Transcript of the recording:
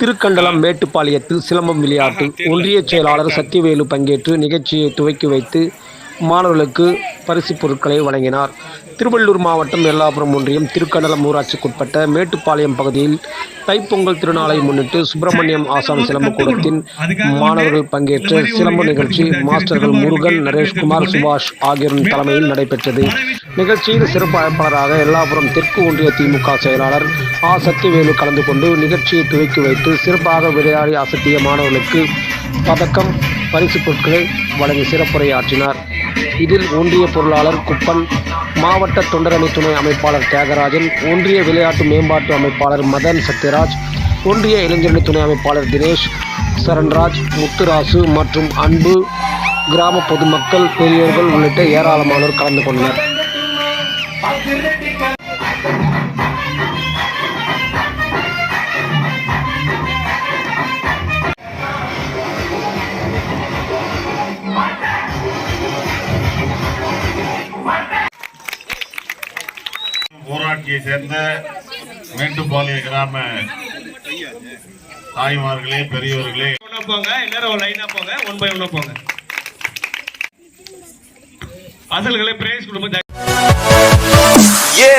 திருக்கண்டலம் மேட்டுப்பாளையத்தில் சிலம்பம் விளையாட்டு ஒன்றிய செயலாளர் சத்தியவேலு பங்கேற்று நிகழ்ச்சியை துவக்கி வைத்து மாணவர்களுக்கு பரிசு பொருட்களை வழங்கினார். திருவள்ளூர் மாவட்டம் எல்லாபுரம் ஒன்றியம் திருக்கண்டலம் ஊராட்சிக்குட்பட்ட மேட்டுப்பாளையம் பகுதியில் தைப்பொங்கல் திருநாளை முன்னிட்டு சுப்பிரமணியம் ஆசாம் சிலம்பக்கூடத்தின் மாணவர்கள் பங்கேற்ற சிலம்ப நிகழ்ச்சி மாஸ்டர்கள் முருகன் நரேஷ்குமார் சுபாஷ் ஆகியோரின் தலைமையில் நடைபெற்றது. நிகழ்ச்சியில் சிறப்பு அழைப்பாளராக எல்லாபுரம் தெற்கு ஒன்றிய திமுக செயலாளர் ஆ. சத்தியவேலு கலந்து கொண்டு நிகழ்ச்சியை துவக்கி வைத்து சிறப்பாக விளையாடி அசத்திய மாணவர்களுக்கு பதக்கம் பரிசுப் பொருட்களை வழங்கி சிறப்புரையாற்றினார். இதில் ஒன்றிய பொருளாளர் குப்பன் மாவட்ட தொண்டரணி துணை அமைப்பாளர் தியாகராஜன் ஒன்றிய விளையாட்டு மேம்பாட்டு அமைப்பாளர் மதன் சத்யராஜ் ஒன்றிய இளைஞரணி துணை அமைப்பாளர் தினேஷ் சரண்ராஜ் முத்துராசு மற்றும் அன்பு கிராம பொதுமக்கள் பெரியோர்கள் உள்ளிட்ட ஏராளமானோர் கலந்து கொண்டனர். ஊராட்சியை சேர்ந்த மேட்டுப்பாளைய கிராம தாய்மார்களே பெரியவர்களே போங்க எல்லாரும் லைனா போங்க ஒன் பை ஒன்னா போங்க. அசல்களை பிரைஸ் கொடுப்போம் ஏ